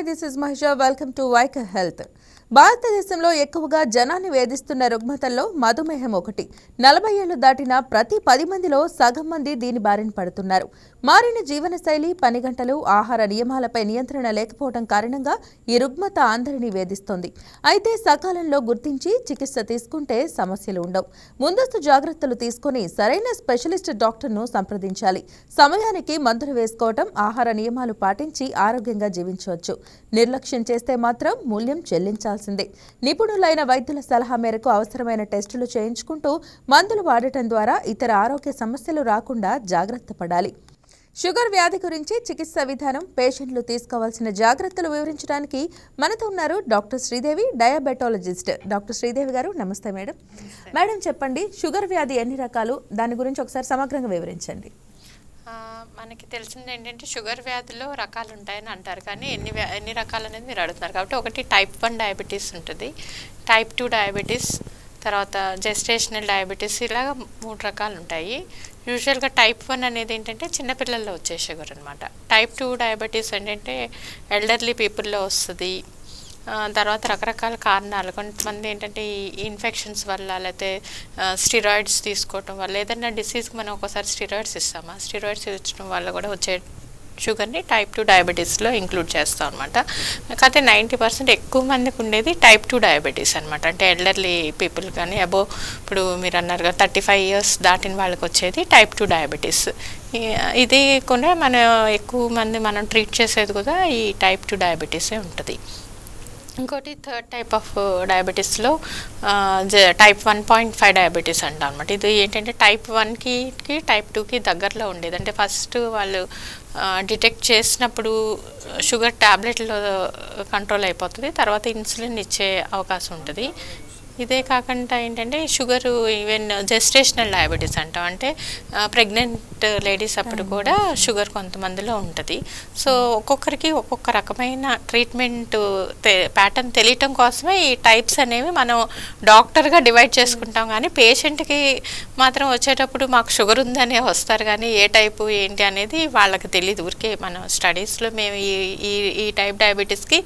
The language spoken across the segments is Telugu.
Hi this is Mahisha welcome to వైక health భారతదేశంలో ఎక్కువగా జనాన్ని వేధిస్తున్న రుగ్మతల్లో మధుమేహం ఒకటి. నలభై ఏళ్ళు దాటిన ప్రతి పది మందిలో సగం మంది దీని బారిన పడుతున్నారు. మారిన జీవనశైలి పని గంటలు ఆహార నియమాలపై నియంత్రణ లేకపోవడం కారణంగా ఈ రుగ్మత అందరినీ వేధిస్తోంది. అయితే సకాలంలో గుర్తించి చికిత్స తీసుకుంటే సమస్యలు ఉండవు. ముందస్తు జాగ్రత్తలు తీసుకుని సరైన స్పెషలిస్ట్ డాక్టర్ను సంప్రదించాలి. సమయానికి మందులు వేసుకోవటం ఆహార నియమాలు పాటించి ఆరోగ్యంగా జీవించవచ్చు. నిర్లక్ష్యం చేస్తే మాత్రం మూల్యం చెల్లించాల్సిందే. నిపుణులైన వైద్యుల సలహా మేరకు అవసరమైన టెస్టులు చేయించుకుంటూ మందులు వాడటం ద్వారా ఇతర ఆరోగ్య సమస్యలు రాకుండా జాగ్రత్త పడాలి. షుగర్ వ్యాధి గురించి చికిత్స విధానం పేషెంట్లు తీసుకోవాల్సిన జాగ్రత్తలు వివరించడానికి మనతో ఉన్నారు doctor Sridevi diabetologist. Doctor Sridevi garu నమస్తే మేడం. మేడం చెప్పండి షుగర్ వ్యాధి ఎన్ని రకాలు? దాని గురించి ఒకసారి సమగ్రంగా వివరించండి. మనకి తెలిసింది ఏంటంటే షుగర్ వ్యాధిలో రకాలు ఉంటాయని అంటారు కానీ ఎన్ని ఎన్ని రకాలు అనేది మీరు అడుగుతున్నారు. కాబట్టి ఒకటి టైప్ వన్ డయాబెటీస్ ఉంటుంది. టైప్ టూ డయాబెటీస్ తర్వాత జెస్టేషనల్ డయాబెటీస్ ఇలాగ మూడు రకాలు ఉంటాయి. యూజువల్గా టైప్ వన్ అనేది ఏంటంటే చిన్నపిల్లల్లో వచ్చే షుగర్ అనమాట టైప్ టూ డయాబెటీస్ ఏంటంటే ఎల్డర్లీ పీపుల్లో వస్తుంది. తర్వాత రకరకాల కారణాలు. కొంతమంది ఏంటంటే ఈ ఇన్ఫెక్షన్స్ వల్ల లేకపోతే స్టిరాయిడ్స్ తీసుకోవటం వల్ల ఏదైనా డిసీజ్కి మనం ఒకసారి స్టిరాయిడ్స్ ఇస్తామా? స్టిరాయిడ్స్ ఇచ్చడం వల్ల కూడా వచ్చే షుగర్ని టైప్ టూ డయాబెటీస్లో ఇంక్లూడ్ చేస్తాం అనమాట కాకపోతే నైంటీ పర్సెంట్ ఎక్కువ మందికి ఉండేది టైప్ టూ డయాబెటీస్ అనమాట అంటే ఎల్డర్లీ పీపుల్ కానీ అబో ఇప్పుడు మీరు అన్నారు కదా థర్టీ ఫైవ్ ఇయర్స్ దాటిన వాళ్ళకి వచ్చేది టైప్ టూ డయాబెటీస్. ఇది కూడా మన ఎక్కువ మంది మనం ట్రీట్ చేసేది కూడా ఈ టైప్ టూ డయాబెటీసే ఉంటుంది. ఇంకోటి third type of డయాబెటీస్లో type one point five diabetes అంటాం అనమాట ఇది ఏంటంటే టైప్ వన్కి టైప్ టూకి దగ్గరలో ఉండేది. అంటే ఫస్ట్ వాళ్ళు డిటెక్ట్ చేసినప్పుడు షుగర్ ట్యాబ్లెట్లో కంట్రోల్ అయిపోతుంది. తర్వాత ఇన్సులిన్ ఇచ్చే అవకాశం ఉంటుంది. ఇదే కాకుండా ఏంటంటే షుగర్ ఈవెన్ జెస్టేషనల్ డయాబెటీస్ అంటాం. అంటే ప్రెగ్నెంట్ లేడీస్ అప్పుడు కూడా షుగర్ కొంతమందిలో ఉంటుంది. సో ఒక్కొక్కరికి ఒక్కొక్క రకమైన ట్రీట్మెంట్ ప్యాటర్న్ తెలియటం కోసమే ఈ టైప్స్ అనేవి మనం డాక్టర్గా డివైడ్ చేసుకుంటాం. కానీ పేషెంట్కి మాత్రం వచ్చేటప్పుడు మాకు షుగర్ ఉందనే వస్తారు. కానీ ఏ టైపు ఏంటి అనేది వాళ్ళకి తెలియదు ఊరికే మనం స్టడీస్లో మేము ఈ ఈ ఈ టైప్ డయాబెటీస్కి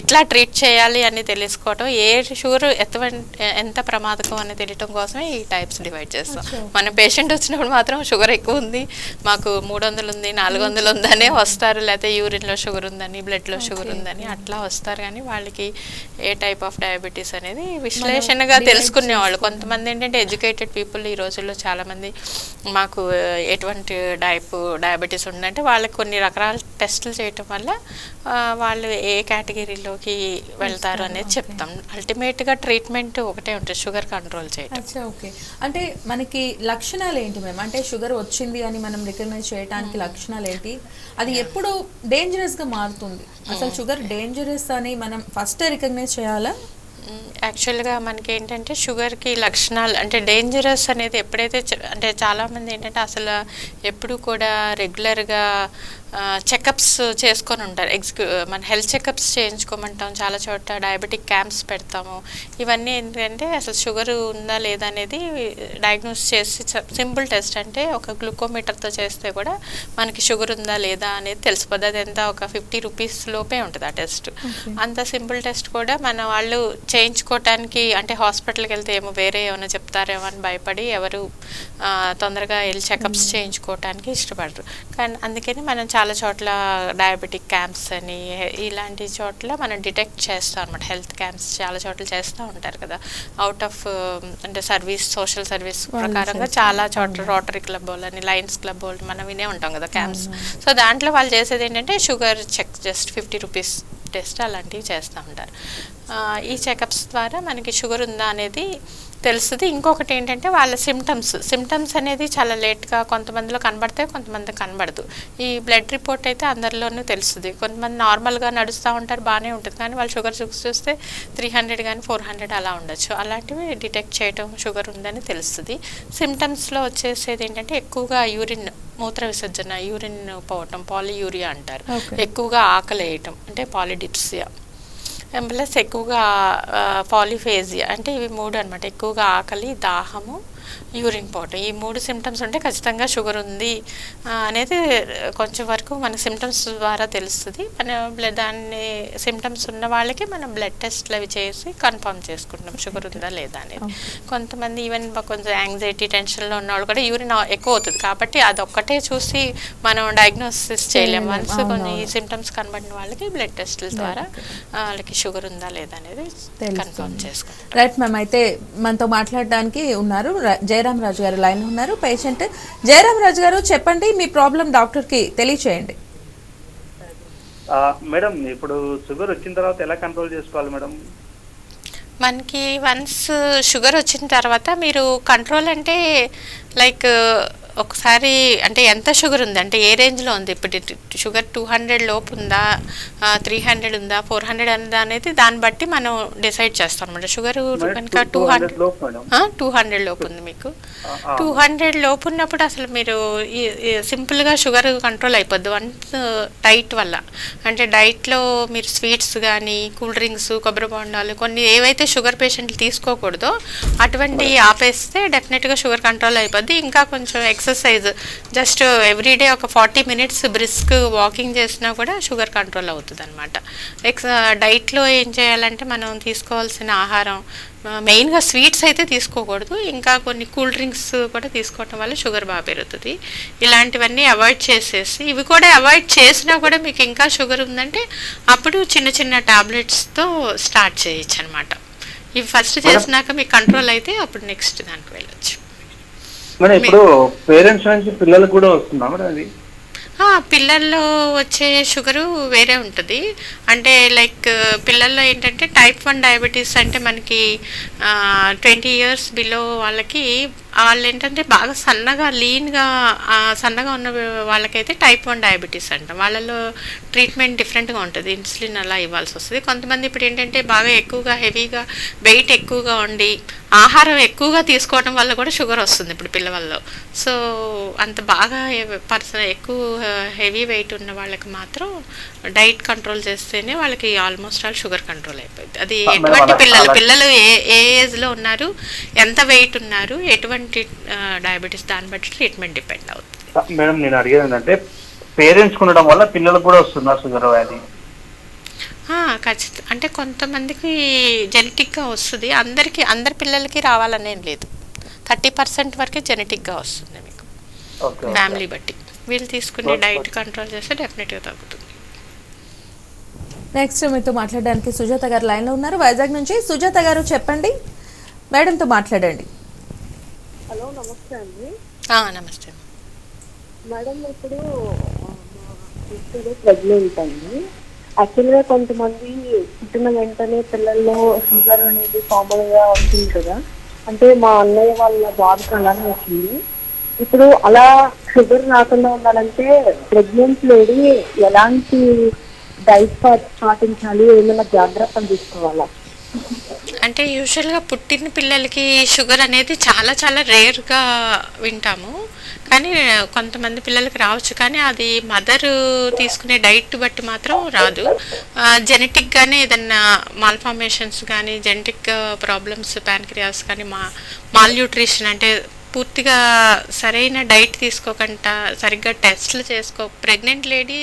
ఇట్లా ట్రీట్ చేయాలి అని తెలుసుకోవటం. ఏ షుగర్ ఎటువంటి ఎంత ప్రమాదకం అని తెలియటం కోసమే ఈ టైప్స్ డివైడ్ చేస్తాం. మన పేషెంట్ వచ్చినప్పుడు మాత్రం షుగర్ ఎక్కువ ఉంది మాకు మూడు వందలు ఉంది నాలుగు వందలు ఉందనే వస్తారు లేకపోతే యూరిన్లో షుగర్ ఉందని బ్లడ్లో షుగర్ ఉందని అట్లా వస్తారు. కానీ వాళ్ళకి ఏ టైప్ ఆఫ్ డయాబెటీస్ అనేది విశ్లేషణగా తెలుసుకునేవాళ్ళు కొంతమంది ఏంటంటే ఎడ్యుకేటెడ్ పీపుల్ ఈ రోజుల్లో చాలామంది మాకు ఎటువంటి టైప్ డయాబెటీస్ ఉందంటే వాళ్ళకి కొన్ని రకరకాల టెస్టులు చేయటం వల్ల వాళ్ళు ఏ కేటగిరీలోకి వెళ్తారు అనేది చెప్తాం. అల్టిమేట్గా ట్రీట్మెంట్ ఒకటే ఉంటుంది షుగర్ కంట్రోల్ అచ్చా ఓకే. అంటే మనకి లక్షణాలు ఏంటి మేము అంటే షుగర్ వచ్చింది అని మనం రికగ్నైజ్ చేయడానికి లక్షణాలు ఏంటి? అది ఎప్పుడు డేంజరస్గా మారుతుంది. అసలు షుగర్ డేంజరస్ అని మనం ఫస్ట్ రికగ్నైజ్ చేయాలా? యాక్చువల్గా మనకి ఏంటంటే షుగర్కి లక్షణాలు అంటే డేంజరస్ అనేది ఎప్పుడైతే అంటే చాలామంది ఏంటంటే అసలు ఎప్పుడు కూడా రెగ్యులర్గా చెకప్స్ చేసుకొని ఉంటారు. ఎగ్జిక్యూ మన హెల్త్ చెకప్స్ చేయించుకోమంటాం. చాలా చోట్ల డయాబెటిక్ క్యాంప్స్ పెడతాము. ఇవన్నీ ఏంటంటే అసలు షుగర్ ఉందా లేదా అనేది డయాగ్నోస్ చేసి సింపుల్ టెస్ట్ అంటే ఒక గ్లూకోమీటర్తో చేస్తే కూడా మనకి షుగర్ ఉందా లేదా అనేది తెలిసిపోద్ది. అది ఎంత? ఒక ఫిఫ్టీ రూపీస్ లోపే ఉంటుంది ఆ టెస్ట్ అంత సింపుల్ టెస్ట్ కూడా మన వాళ్ళు చేయించుకోవటానికి అంటే హాస్పిటల్కి వెళ్తే ఏమో వేరే ఏమైనా చెప్తారేమో అని భయపడి ఎవరు తొందరగా వెళ్ళి చెకప్స్ చేయించుకోవటానికి ఇష్టపడరు. కానీ అందుకని మనం చాలా చోట్ల డయాబెటిక్ క్యాంప్స్ అని ఇలాంటి చోట్ల మనం డిటెక్ట్ చేస్తాం అనమాట హెల్త్ క్యాంప్స్ చాలా చోట్ల చేస్తూ ఉంటారు కదా. అవుట్ ఆఫ్ అంటే సర్వీస్ సోషల్ సర్వీస్ ప్రకారంగా చాలా చోట్ల రోటరీ క్లబ్ వాళ్ళని లయన్స్ క్లబ్ వాళ్ళు మనం వినే ఉంటాం కదా క్యాంప్స్ సో దాంట్లో వాళ్ళు చేసేది ఏంటంటే sugar check just fifty rupees test అలాంటివి చేస్తూ ఉంటారు. ఈ చెకప్స్ ద్వారా మనకి షుగర్ ఉందా అనేది తెలుస్తుంది. ఇంకొకటి ఏంటంటే వాళ్ళ సిమ్టమ్స్ సిమ్టమ్స్ అనేది చాలా లేట్గా కొంతమందిలో కనబడితే కొంతమంది కనబడదు. ఈ బ్లడ్ రిపోర్ట్ అయితే అందరిలోనూ తెలుస్తుంది. కొంతమంది నార్మల్గా నడుస్తూ ఉంటారు బాగానే ఉంటుంది. కానీ వాళ్ళు షుగర్ చూస్తే త్రీ హండ్రెడ్ కానీ ఫోర్ హండ్రెడ్ అలా ఉండొచ్చు. అలాంటివి డిటెక్ట్ చేయడం షుగర్ ఉందని తెలుస్తుంది. సిమ్టమ్స్లో వచ్చేసేది ఏంటంటే ఎక్కువగా యూరిన్ మూత్ర విసర్జన యూరిన్ పోవటం పాలియూరియా అంటారు. ఎక్కువగా ఆకలి వేయటం అంటే పాలిడిప్సియా ప్లస్ ఎక్కువగా పాలిఫేజియా అంటే ఇవి మూడు అనమాట ఎక్కువగా ఆకలి దాహము యూరిన్ పోవటం ఈ మూడు సిమ్టమ్స్ ఉంటే ఖచ్చితంగా షుగర్ ఉంది అనేది కొంచెం వరకు మన సిమ్టమ్స్ ద్వారా తెలుస్తుంది. మన బ్లడ్ దాన్ని సిమ్టమ్స్ ఉన్న వాళ్ళకి మనం బ్లడ్ టెస్ట్లు అవి చేసి కన్ఫర్మ్ చేసుకుంటాం షుగర్ ఉందా లేదా అనేది. కొంతమంది ఈవెన్ కొంచెం యాంగ్జైటీ టెన్షన్లో ఉన్న వాళ్ళు కూడా యూరిన్ ఎక్కువ అవుతుంది కాబట్టి అదొక్కటే చూసి మనం డయాగ్నోసిస్ చేయలేము. చేయలేం. వన్స్ కొన్ని. సిమ్టమ్స్ కనబడిన వాళ్ళకి బ్లడ్ టెస్ట్ల ద్వారా వాళ్ళకి షుగర్ ఉందా లేదా అనేది కన్ఫర్మ్ చేసుకుంటాం. రైట్ మ్యామ్ అయితే మనతో మాట్లాడడానికి ఉన్నారు ర- జయరాం రాజు గారు లైన్ ఉన్నారు. పేషెంట్ జయరాం రాజు గారు చెప్పండి మీ ప్రాబ్లం డాక్టర్కి తెలియచేయండి. ఆ, మేడం ఇప్పుడు షుగర్ వచ్చిన తర్వాత ఎలా కంట్రోల్ చేసుకోవాలి మేడం? మనకి వన్స్ షుగర్ వచ్చిన తర్వాత మీరు కంట్రోల్ అంటే లైక్ ఒకసారి అంటే ఎంత షుగర్ ఉంది? అంటే ఏ రేంజ్లో ఉంది? ఇప్పుడు షుగర్ టూ హండ్రెడ్ లోపు ఉందా? త్రీ హండ్రెడ్ ఉందా? ఫోర్ హండ్రెడ్ ఉందా అనేది దాన్ని బట్టి మనం డిసైడ్ చేస్తాం అనమాట షుగర్ కనుక టూ హండ్రెడ్ టూ హండ్రెడ్ లోపు ఉంది మీకు. టూ హండ్రెడ్ లోపు ఉన్నప్పుడు అసలు మీరు సింపుల్గా షుగర్ కంట్రోల్ అయిపోద్ది. వన్స్ డైట్ వల్ల. అంటే డైట్లో మీరు స్వీట్స్ కానీ కూల్ డ్రింక్స్ కొబ్బరి బొండాలు కొన్ని ఏవైతే షుగర్ పేషెంట్లు తీసుకోకూడదో అటువంటి ఆపేస్తే డెఫినెట్గా షుగర్ కంట్రోల్ అయిపోద్ది. ఇంకా కొంచెం ఎక్సర్సైజ్. జస్ట్ ఎవ్రీడే ఒక ఫార్టీ మినిట్స్ బ్రిస్క్ వాకింగ్ చేసినా కూడా షుగర్ కంట్రోల్ అవుతుంది అనమాట ఎక్స్ డైట్లో ఏం చేయాలంటే మనం తీసుకోవాల్సిన ఆహారం మెయిన్గా స్వీట్స్ అయితే తీసుకోకూడదు. ఇంకా కొన్ని కూల్ డ్రింక్స్ కూడా తీసుకోవటం వల్ల షుగర్ బాగా పెరుగుతుంది. ఇలాంటివన్నీ అవాయిడ్ చేసేసి ఇవి కూడా అవాయిడ్ చేసినా కూడా మీకు ఇంకా షుగర్ ఉందంటే అప్పుడు చిన్న చిన్న టాబ్లెట్స్తో స్టార్ట్ చేయొచ్చు అనమాట ఇవి ఫస్ట్ చేసినాక మీకు కంట్రోల్ అయితే అప్పుడు నెక్స్ట్ దానికి వెళ్ళొచ్చు. మేడం ఇప్పుడు పేరెంట్స్ నుంచి పిల్లలకు కూడా వస్తుందా మేడం అది? పిల్లల్లో వచ్చే షుగరు వేరే ఉంటుంది. అంటే లైక్ పిల్లల్లో ఏంటంటే టైప్ వన్ డయాబెటీస్ అంటే మనకి ట్వంటీ ఇయర్స్ బిలో వాళ్ళకి వాళ్ళు ఏంటంటే బాగా సన్నగా లీన్గా సన్నగా ఉన్న వాళ్ళకైతే టైప్ వన్ డయాబెటీస్ అంట. వాళ్ళలో ట్రీట్మెంట్ డిఫరెంట్గా ఉంటుంది. ఇన్సులిన్ అలా ఇవ్వాల్సి వస్తుంది. కొంతమంది ఇప్పుడు ఏంటంటే బాగా ఎక్కువగా హెవీగా వెయిట్ ఎక్కువగా ఉండి ఆహారం ఎక్కువగా తీసుకోవడం వల్ల కూడా షుగర్ వస్తుంది ఇప్పుడు పిల్లవాళ్ళలో. సో అంత బాగా పర్సన్ ఎక్కువ హెవీ వెయిట్ ఉన్న వాళ్ళకి మాత్రం డైట్ కంట్రోల్ చేస్తేనే వాళ్ళకి ఆల్మోస్ట్ ఆల్ షుగర్ కంట్రోల్ అయిపోయింది. అది ఎటువంటి పిల్లలు పిల్లలు ఏ ఏ ఏజ్లో ఉన్నారు ఎంత వెయిట్ ఉన్నారు ఎటువంటి డయాబెటీస్ దాన్ని బట్టి ట్రీట్మెంట్ డిపెండ్ అవుతుంది. మేడం నేను అడిగేది ఏంటంటే పేరెంట్స్ ఉండడం వల్ల పిల్లలకు కూడా వస్తుందా షుగర్ వ్యాధి? ఖచ్చితంగా అంటే కొంతమందికి జెనెటిక్గా వస్తుంది. అందరికీ అందరి పిల్లలకి రావాలనేం లేదు. థర్టీ పర్సెంట్ వరకే జెనెటిక్గా వస్తుంది మీకు. ఫ్యామిలీ బట్టి. వీళ్ళు తీసుకునే. డైట్ కంట్రోల్ చేస్తే డెఫినెట్గా తగ్గుతుంది. నెక్స్ట్ మీతో మాట్లాడడానికి సుజాత గారు లైన్లో ఉన్నారు. వైజాగ్ నుంచి సుజాత గారు చెప్పండి. మేడంతో మాట్లాడండి. హలో నమస్తే అండి. నమస్తే మేడం ఇప్పుడు ప్రెగ్నెంట్ అండి. యాక్చువల్గా కొంతమంది పుట్టిన వెంటనే పిల్లల్లో షుగర్ అనేది కామన్గా వస్తుంది కదా. అంటే మా అన్నయ్య వాళ్ళ బాబుకి అలానే వచ్చింది. ఇప్పుడు అలా షుగర్ రాకుండా ఉండాలంటే ప్రెగ్నెంట్ లేడీ ఎలాంటి డైట్ పాటించాలి ఏమైనా జాగ్రత్తలు తీసుకోవాలా? అంటే యూజువల్గా పుట్టిన పిల్లలకి షుగర్ అనేది చాలా చాలా రేర్గా వింటాము. కానీ కొంతమంది పిల్లలకి రావచ్చు. కానీ అది మదర్ తీసుకునే డైట్ బట్టి మాత్రం రాదు. జెనెటిక్గానే ఏదన్నా మాల్ఫార్మేషన్స్ కానీ జెనెటిక్ ప్రాబ్లమ్స్ ప్యాన్క్రియాస్ కానీ మా మాల్న్యూట్రిషన్ అంటే పూర్తిగా సరైన డైట్ తీసుకోకుండా సరిగ్గా టెస్ట్లు చేసుకో ప్రెగ్నెంట్ లేడీ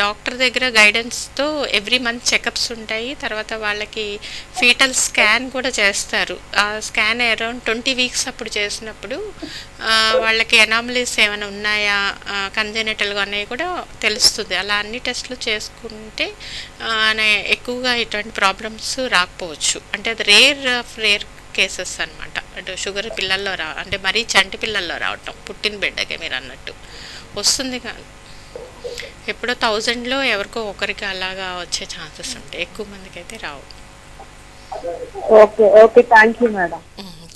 డాక్టర్ దగ్గర గైడెన్స్తో ఎవ్రీ మంత్ చెకప్స్ ఉంటాయి. తర్వాత వాళ్ళకి ఫీటల్ స్కాన్ కూడా చేస్తారు. ఆ స్కాన్ అరౌండ్ ట్వంటీ వీక్స్ అప్పుడు చేసినప్పుడు వాళ్ళకి ఎనామలీస్ ఏమైనా ఉన్నాయా? కంజెనిటల్గా అనేవి కూడా తెలుస్తుంది. అలా అన్ని టెస్ట్లు చేసుకుంటే ఎక్కువగా ఇటువంటి ప్రాబ్లమ్స్ రాకపోవచ్చు. అంటే అది రేర్ ఆఫ్ రేర్ కేసెస్ అన్నమాట. అంటే షుగర్ పిల్లల్లో రా అంటే మరీ చంటి పిల్లల్లో రావటం పుట్టిన బిడ్డకే మీరు అన్నట్టు. వస్తుంది కానీ ఎప్పుడో థౌజండ్లో ఎవరికో ఒకరికి అలాగా వచ్చే ఛాన్సెస్ ఉంటాయి. ఎక్కువ మందికి అయితే రావు. Okay okay. Thank you madam.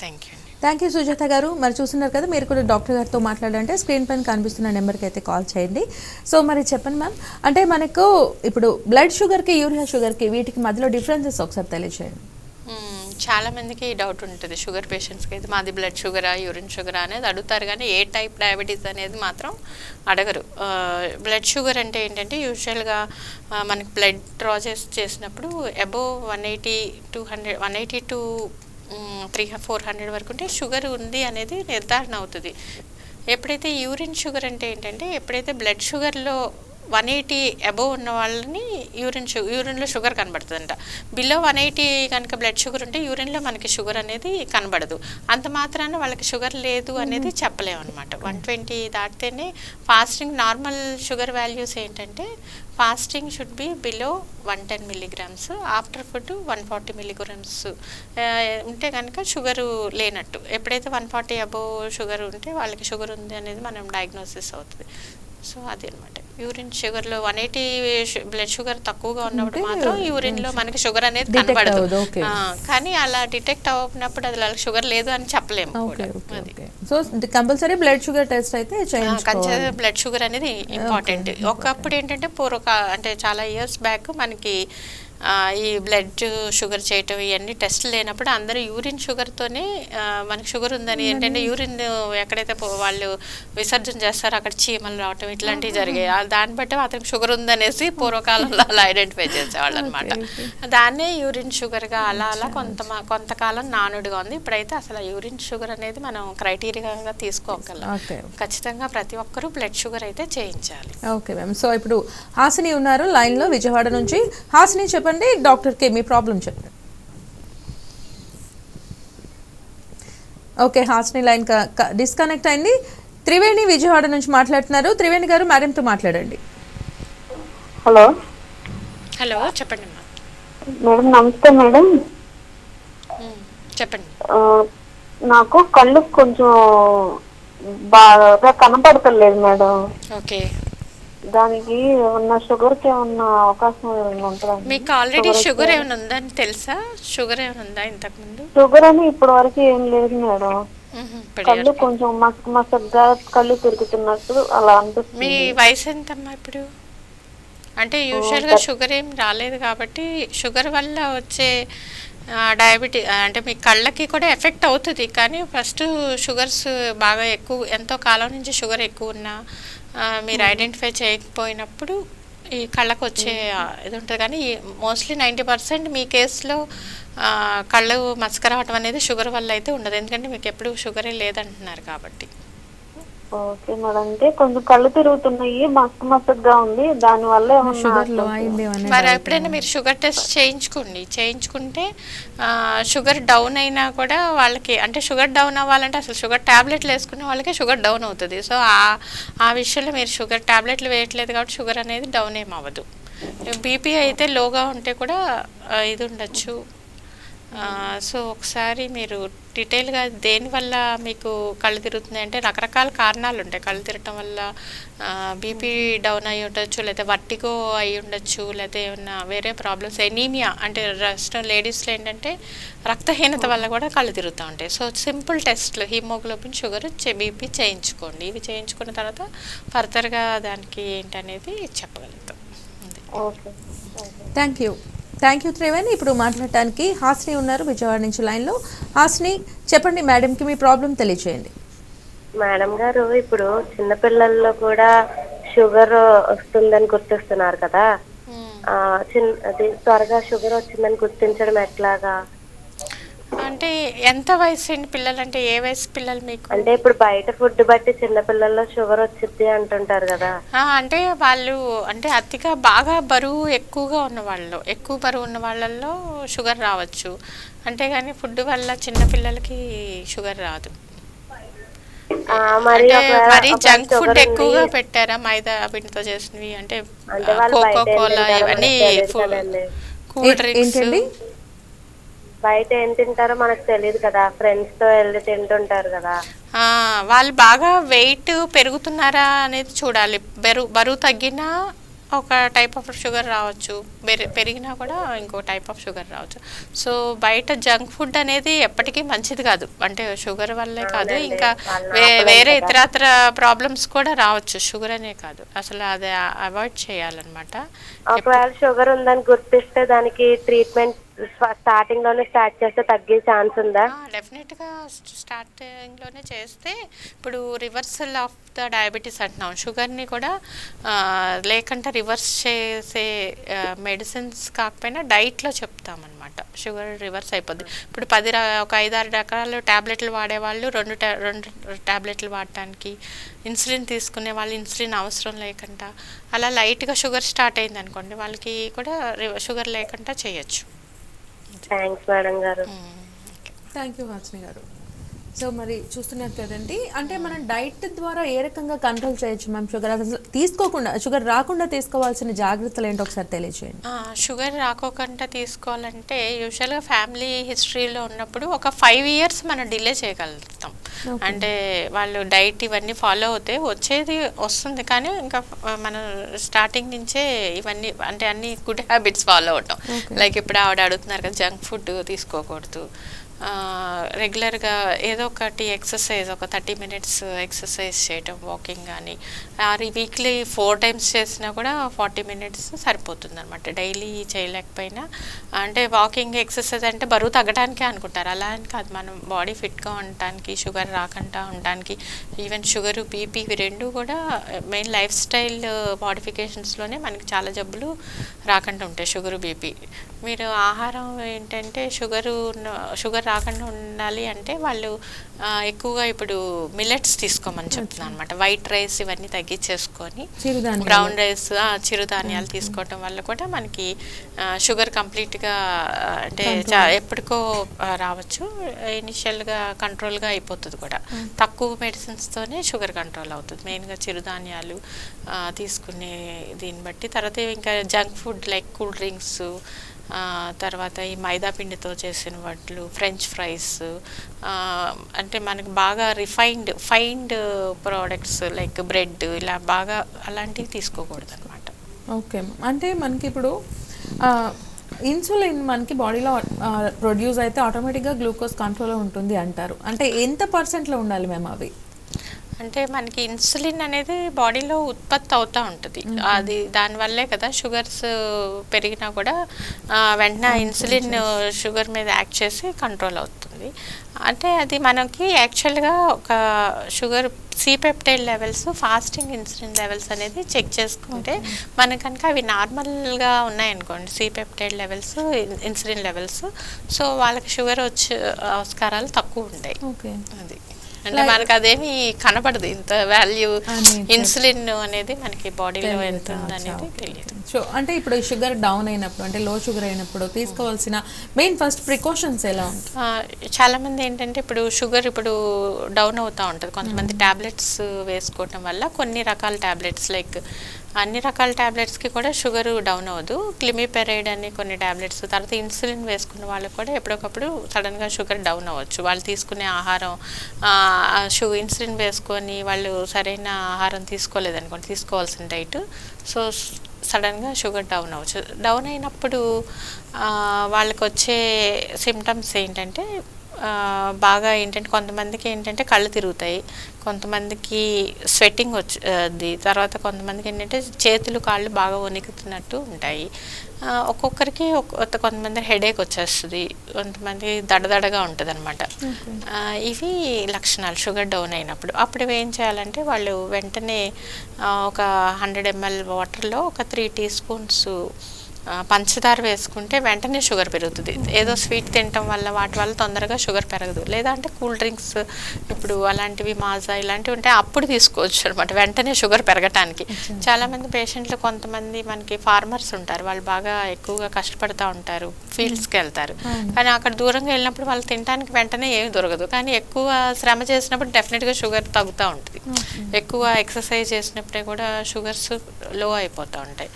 Thank you thank you Sujatha garu. మరి చూస్తున్నారు కదా మీరు కూడా డాక్టర్ గారితో మాట్లాడాలంటే స్క్రీన్ పైన కనిపిస్తున్న నెంబర్కి అయితే కాల్ చేయండి. సో మరి చెప్పండి మ్యామ్. అంటే మనకు ఇప్పుడు బ్లడ్ షుగర్కి యూరియా షుగర్కి వీటికి మధ్యలో డిఫరెన్సెస్ ఒకసారి తెలియచేయండి. చాలామందికి డౌట్ ఉంటుంది. షుగర్ పేషెంట్స్కి అయితే మాది బ్లడ్ షుగరా యూరిన్ షుగరా అనేది అడుగుతారు కానీ ఏ టైప్ డయాబెటీస్ అనేది మాత్రం అడగరు. బ్లడ్ షుగర్ అంటే ఏంటంటే యూజువల్గా మనకి బ్లడ్ డ్రా చేసి చేసినప్పుడు above one eighty two hundred one eighty two three four hundred వరకు ఉంటే షుగర్ ఉంది అనేది నిర్ధారణ అవుతుంది. ఎప్పుడైతే యూరిన్ షుగర్ అంటే ఏంటంటే ఎప్పుడైతే బ్లడ్ షుగర్లో వన్ ఎయిటీ అబోవ్ ఉన్న వాళ్ళని యూరిన్ షు యూరిన్లో షుగర్ కనబడుతుందంట. బిలో వన్ ఎయిటీ కనుక బ్లడ్ షుగర్ ఉంటే యూరిన్లో మనకి షుగర్ అనేది కనబడదు. అంత మాత్రాన వాళ్ళకి షుగర్ లేదు అనేది చెప్పలేము అనమాట వన్ ట్వంటీ దాటితేనే ఫాస్టింగ్ నార్మల్ షుగర్ వాల్యూస్ ఏంటంటే fasting should be below one ten milligrams after food one forty milligrams. ఉంటే కనుక షుగరు లేనట్టు. ఎప్పుడైతే వన్ ఫార్టీ అబోవ్ షుగర్ ఉంటే వాళ్ళకి షుగర్ ఉంది అనేది మనం డయాగ్నోసిస్ అవుతుంది. సో అది అనమాట యూరిన్ షుగర్లో వన్ ఎయిటీ బ్లడ్ షుగర్ తక్కువగా ఉన్నప్పుడు మాత్రం యూరిన్లో మనకి షుగర్ అనేది కనబడదు. కానీ అలా డిటెక్ట్ అవ్వనప్పుడు అది వాళ్ళకి షుగర్ లేదు అని చెప్పలేము so compulsory blood sugar test అయితే బ్లడ్ షుగర్ అనేది ఇంపార్టెంట్. ఒకప్పుడు ఏంటంటే పూర్వక అంటే చాలా ఇయర్స్ బ్యాక్ మనకి ఈ బ్లడ్ షుగర్ చేయటం ఇవన్నీ టెస్ట్ లేనప్పుడు అందరూ యూరిన్ షుగర్తోనే మనకి షుగర్ ఉందని. ఏంటంటే యూరిన్ ఎక్కడైతే పో- వాళ్ళు విసర్జన చేస్తారో అక్కడ చీమలు రావటం ఇట్లాంటివి జరిగాయి. ఆ దాన్ని బట్టి అతనికి షుగర్ ఉందనేసి పూర్వకాలంలో అలా ఐడెంటిఫై చేసేవాళ్ళు అనమాట దాన్నే యూరిన్ షుగర్గా అలా అలా కొంత కొంతకాలం నానుడిగా ఉంది. ఇప్పుడైతే అసలు యూరిన్ షుగర్ అనేది మనం క్రైటీరియాగా తీసుకోగలం. ఖచ్చితంగా ప్రతి ఒక్కరూ బ్లడ్ షుగర్ అయితే చేయించాలి. ఓకే మ్యామ్ సో ఇప్పుడు హాసిని ఉన్నారు. లైన్లో విజయవాడ నుంచి. హాసిని చెప్పండి. డాక్టర్కి మీ ప్రాబ్లం చెప్పండి. ఓకే హాసిని లైన్ డిస్కనెక్ట్ అయింది. త్రివేణి విజయవాడ నుంచి మాట్లాడుతున్నారు. త్రివేణి గారు మేడంతో మాట్లాడండి. హలో. హలో చెప్పండి మేడం నమస్తే మేడం. చెప్పండి. నాకు కళ్ళు కొంచెం బాగా కనపడతలేదు మేడం. ఓకే. దానికి ఏమన్నా షుగర్కి ఏమన్నా అవకాశం ఉంటుందా మీకు ఆల్రెడీ షుగర్ ఏమైనా ఉందని తెలుసా? షుగర్ ఏమైనా ఉందా ఇంతకుముందు షుగర్ అని ఇప్పటి వరకు ఏం లేదు మేడం. కళ్ళు కొంచెం మసక్ మసగ్గా కళ్ళు తిరుగుతున్నట్టు అలా అనిపిస్తుంది. మీ వయసు ఎంతమ్మా ఇప్పుడు? అంటే యూజువల్గా షుగర్ ఏం రాలేదు కాబట్టి షుగర్ వల్ల వచ్చే డయాబెటీ అంటే మీ కళ్ళకి కూడా ఎఫెక్ట్ అవుతుంది. కానీ ఫస్ట్ షుగర్స్ బాగా ఎక్కువ ఎంతో కాలం నుంచి షుగర్ ఎక్కువ ఉన్నా మీరు ఐడెంటిఫై చేయకపోయినప్పుడు ఈ కళ్ళకు వచ్చే ఆ, ఇది ఉంటుంది. కానీ మోస్ట్లీ నైంటీ పర్సెంట్ మీ కేసులో కళ్ళు మసక రావటం అనేది షుగర్ వల్ల అయితే ఉండదు. ఎందుకంటే మీకు ఎప్పుడు షుగరే లేదంటున్నారు కాబట్టి. Okay madam. అంటే కొంచెం కళ్ళు తిరుగుతున్నాయి ఉంది. దాని వల్ల ఏమన్నా షుగర్లో అయింది అనేది మరి ఎప్పుడైనా మీరు షుగర్ టెస్ట్ చేయించుకోండి. చేయించుకుంటే షుగర్ డౌన్ అయినా కూడా వాళ్ళకి అంటే షుగర్ డౌన్ అవ్వాలంటే అసలు షుగర్ ట్యాబ్లెట్లు వేసుకునే వాళ్ళకి షుగర్ డౌన్ అవుతుంది. సో ఆ ఆ విషయంలో మీరు షుగర్ ట్యాబ్లెట్లు వేయట్లేదు కాబట్టి షుగర్ అనేది డౌన్ ఏం అవ్వదు. బీపీ అయితే లోగా ఉంటే కూడా ఇది ఉండొచ్చు. సో ఒకసారి మీరు డీటెయిల్గా దేనివల్ల మీకు కళ్ళు తిరుగుతుంది అంటే రకరకాల కారణాలు ఉంటాయి. కళ్ళు తిరగటం వల్ల బీపీ డౌన్ అయి ఉండొచ్చు లేకపోతే వర్టిగో అయి ఉండొచ్చు లేదా ఏమన్నా వేరే ప్రాబ్లమ్స్ ఎనీమియా అంటే రెస్ట్ లేడీస్లో ఏంటంటే రక్తహీనత వల్ల కూడా కళ్ళు తిరుగుతూ ఉంటాయి. సో సింపుల్ టెస్ట్లు హిమోగ్లోబిన్ షుగర్ బీపీ చేయించుకోండి. ఇవి చేయించుకున్న తర్వాత ఫర్దర్గా దానికి ఏంటనేది చెప్పగలుగుతాం. Okay okay. Thank you thank you Triveni. ఇప్పుడు మాట్లాడటానికి హాసిని ఉన్నారు విజయవాడ నుంచి లైన్లో హాసిని చెప్పండి మేడంకి మీ ప్రాబ్లం తెలియచేయండి. మేడం గారు ఇప్పుడు చిన్నపిల్లల్లో కూడా షుగర్ వస్తుందని గుర్తిస్తున్నారు కదా. ఆ, చిన్న అది త్వరగా షుగర్ వచ్చిందని గుర్తించడం ఎట్లాగా? అంటే ఎంత వయసు అండి పిల్లలు అంటే ఏ వయసు పిల్లలు మీకు? అంటే ఇప్పుడు బయట ఫుడ్ బట్టి చిన్నపిల్లల్లో షుగర్ వచ్చింది అంటుంటారు కదా. ఆ, అంటే వాళ్ళు అంటే అతిగా బాగా బరువు ఎక్కువగా ఉన్న వాళ్ళు ఎక్కువ బరువు ఉన్న వాళ్ళల్లో షుగర్ రావచ్చు. అంతేగాని ఫుడ్ వల్ల చిన్న పిల్లలకి షుగర్ రాదు. ఆ, మరి అంటే ఒకవేళ- మరి ఒకవేళ జంక్ ఫుడ్ sugar ఎక్కువగా పెట్టారా? మైదా పిండితో చేసినవి అంటే అంటే వాళ్ళు బయట కోకో కోలా ఇవన్నీ మనకు తెలియదు ఫుడ్ కదండి. కూల్ ఏ- డ్రింక్స్. ఏంటండి? బయట ఏం తింటారో మనకు తెలియదు కదా. ఫ్రెండ్స్తో వెళ్ళి తింటుంటారు కదా. ఆ, వాళ్ళు బాగా వెయిట్ పెరుగుతున్నారా అనేది చూడాలి. బరువు బరువు తగ్గినా ఒక టైప్ ఆఫ్ షుగర్ రావచ్చు. పెరి- పెరిగినా కూడా ఇంకో టైప్ ఆఫ్ షుగర్ రావచ్చు. సో బయట జంక్ ఫుడ్ అనేది ఎప్పటికీ మంచిది కాదు. అంటే షుగర్ వల్లే కాదు ఇంకా వేరే ఇతరత్ర ప్రాబ్లమ్స్ కూడా రావచ్చు. షుగర్ అనే కాదు. అసలు అది అవాయిడ్ చేయాలన్నమాట. ఒకవేళ షుగర్ ఉందని గుర్తిస్తే దానికి ట్రీట్మెంట్ స్టార్టింగ్లోనే స్టార్ట్ చేస్తే తగ్గే ఛాన్స్ ఉందా? డెఫినెట్గా స్టార్టింగ్లోనే చేస్తే ఇప్పుడు రివర్సల్ ఆఫ్ ద డయాబెటీస్ అంటున్నాం. షుగర్ని కూడా లేకుంటే లేకుండా రివర్స్ చేసే మెడిసిన్స్ కాకపోయినా డైట్లో అనమాట షుగర్ రివర్స్ అయిపోద్ది. ఇప్పుడు పది ఒక ఒక ఐదారు రకాల ట్యాబ్లెట్లు వాడేవాళ్ళు రెండు రెండు ట్యాబ్లెట్లు వాడటానికి ఇన్సులిన్ తీసుకునే వాళ్ళు ఇన్సులిన్ అవసరం లేకుండా అలా లైట్గా షుగర్ స్టార్ట్ అయింది అనుకోండి వాళ్ళకి కూడా షుగర్ లేకుండా చేయొచ్చు. థ్యాంక్స్ మేడం గారు. థ్యాంక్ యూ హాస్ని గారు. సో మరి చూస్తున్నారు కదండి. అంటే మనం డైట్ ద్వారా ఏ రకంగా కంట్రోల్ చేయొచ్చు మ్యామ్? షుగర్ అసలు తీసుకోకుండా షుగర్ రాకుండా తీసుకోవాల్సిన జాగ్రత్తలు ఏంటో ఒకసారి తెలియజేయండి ఆ, షుగర్ రాకోకుండా తీసుకోవాలంటే యూజువల్గా ఫ్యామిలీ హిస్టరీలో ఉన్నప్పుడు ఒక ఫైవ్ ఇయర్స్ మనం డిలే చేయగలుగుతాం. అంటే వాళ్ళు డైట్ ఇవన్నీ ఫాలో అవుతే వచ్చేది వస్తుంది. కానీ ఇంకా మనం స్టార్టింగ్ నుంచే ఇవన్నీ అంటే అన్ని గుడ్ హ్యాబిట్స్ ఫాలో అవటం. లైక్ ఇప్పుడు ఆవిడ అడుగుతున్నారు కదా జంక్ ఫుడ్ తీసుకోకూడదు. రెగ్యులర్గా ఏదో ఒకటి ఎక్సర్సైజ్ ఒక థర్టీ మినిట్స్ ఎక్సర్సైజ్ చేయటం వాకింగ్ కానీ ఆర్ వీక్లీ ఫోర్ టైమ్స్ చేసినా కూడా ఫార్టీ మినిట్స్ సరిపోతుంది అనమాట డైలీ చేయలేకపోయినా అంటే వాకింగ్ ఎక్సర్సైజ్ అంటే బరువు తగ్గడానికే అనుకుంటారు. అలా అని కాదు. మనం బాడీ ఫిట్గా ఉండటానికి షుగర్ రాకుండా ఉండటానికి ఈవెన్ షుగర్ బీపీ ఇవి రెండు కూడా మెయిన్ లైఫ్ స్టైల్ మాడిఫికేషన్స్లోనే మనకి చాలా జబ్బులు రాకుండా ఉంటాయి. షుగర్ బీపీ మీరు ఆహారం ఏంటంటే షుగరు షుగర్ రాకుండా ఉండాలి అంటే వాళ్ళు ఎక్కువగా ఇప్పుడు మిల్లెట్స్ తీసుకోమని చెప్తున్నాను అనమాట వైట్ రైస్ ఇవన్నీ తగ్గించేసుకొని. బ్రౌన్ రైస్ చిరుధాన్యాలు తీసుకోవటం వల్ల కూడా మనకి షుగర్ కంప్లీట్గా అంటే ఎప్పటికో రావచ్చు. ఇనిషియల్గా కంట్రోల్గా అయిపోతుంది కూడా. తక్కువ మెడిసిన్స్తోనే షుగర్ కంట్రోల్ అవుతుంది. మెయిన్గా చిరుధాన్యాలు తీసుకునే దీన్ని బట్టి. తర్వాత ఇంకా junk food like cool drinks తర్వాత ఈ మైదా పిండితో చేసిన వడ్లు ఫ్రెంచ్ ఫ్రైస్ అంటే మనకు బాగా refined fined products like bread ఇలా బాగా అలాంటివి తీసుకోకూడదు అనమాట ఓకే అంటే మనకి ఇప్పుడు ఇన్సులిన్ మనకి బాడీలో ప్రొడ్యూస్ అయితే ఆటోమేటిక్గా గ్లూకోజ్ కంట్రోల్లో ఉంటుంది అంటారు. అంటే ఎంత పర్సెంట్లో ఉండాలి మేము అవి? అంటే మనకి ఇన్సులిన్ అనేది బాడీలో ఉత్పత్తి అవుతూ ఉంటుంది. అది దానివల్లే కదా షుగర్స్ పెరిగినా కూడా వెంటనే ఇన్సులిన్ షుగర్ మీద యాక్ట్ చేసి కంట్రోల్ అవుతుంది. అంటే అది మనకి యాక్చువల్గా ఒక sugar C peptide levels fasting insulin levels అనేది చెక్ చేసుకుంటే మనకు కనుక అవి నార్మల్గా ఉన్నాయనుకోండి C peptide levels insulin levels so వాళ్ళకి షుగర్ వచ్చే ఆస్కారాలు తక్కువ ఉంటాయి. ఓకే. అది. అంటే మనకు అదేమి కనపడదు. ఇంత వాల్యూ ఇన్సులిన్ అనేది మనకి బాడీలో. ఎంత అనేది. తెలియదు. సో అంటే ఇప్పుడు షుగర్ డౌన్ అయినప్పుడు అంటే లో షుగర్ అయినప్పుడు తీసుకోవాల్సిన మెయిన్ ఫస్ట్ ప్రికాషన్స్ ఎలా చాలా మంది ఏంటంటే ఇప్పుడు షుగర్ ఇప్పుడు డౌన్ అవుతూ ఉంటుంది. కొంతమంది ట్యాబ్లెట్స్ వేసుకోవటం వల్ల కొన్ని రకాల ట్యాబ్లెట్స్ లైక్ అన్ని రకాల ట్యాబ్లెట్స్కి కూడా షుగర్ డౌన్ అవ్వదు. క్లిమిపెరైడ్ అని కొన్ని ట్యాబ్లెట్స్ తర్వాత ఇన్సులిన్ వేసుకున్న వాళ్ళకి కూడా ఎప్పటికప్పుడు సడన్గా షుగర్ డౌన్ అవ్వచ్చు. వాళ్ళు తీసుకునే ఆహారం షు ఇన్సులిన్ వేసుకొని వాళ్ళు సరైన ఆహారం తీసుకోలేదనుకోండి తీసుకోవాల్సిన డైట్. సో సడన్గా షుగర్ డౌన్ అవ్వచ్చు. డౌన్ అయినప్పుడు వాళ్ళకి వచ్చే సిమ్టమ్స్ ఏంటంటే బాగా ఏంటంటే కొంతమందికి ఏంటంటే కళ్ళు తిరుగుతాయి. కొంతమందికి స్వెట్టింగ్ వచ్చి తర్వాత కొంతమందికి ఏంటంటే చేతులు కాళ్ళు బాగా వణికుతున్నట్టు ఉంటాయి. ఒక్కొక్కరికి ఒక్కొక్క కొంతమంది హెడేక్ వచ్చేస్తుంది. కొంతమంది దడదడగా ఉంటుంది అనమాట ఇవి లక్షణాలు షుగర్ డౌన్ అయినప్పుడు. అప్పుడు ఏం చేయాలంటే వాళ్ళు వెంటనే ఒక హండ్రెడ్ ఎంఎల్ వాటర్లో ఒక త్రీ టీ స్పూన్స్ పంచదార వేసుకుంటే వెంటనే షుగర్ పెరుగుతుంది. ఏదో స్వీట్ తినటం వల్ల వాటి వల్ల తొందరగా షుగర్ పెరగదు. లేదా అంటే కూల్ డ్రింక్స్ ఇప్పుడు అలాంటివి మాజా ఇలాంటివి ఉంటే అప్పుడు తీసుకోవచ్చు అనమాట వెంటనే షుగర్ పెరగటానికి. చాలామంది పేషెంట్లు కొంతమంది మనకి ఫార్మర్స్ ఉంటారు వాళ్ళు బాగా ఎక్కువగా కష్టపడుతూ ఉంటారు ఫీల్డ్స్కి వెళ్తారు. కానీ అక్కడ దూరంగా వెళ్ళినప్పుడు వాళ్ళు తినడానికి వెంటనే ఏమి దొరకదు. కానీ ఎక్కువ శ్రమ చేసినప్పుడు డెఫినెట్గా షుగర్ తగ్గుతూ ఉంటుంది. ఎక్కువ ఎక్సర్సైజ్ చేసినప్పుడే కూడా షుగర్స్లో అయిపోతూ ఉంటాయి.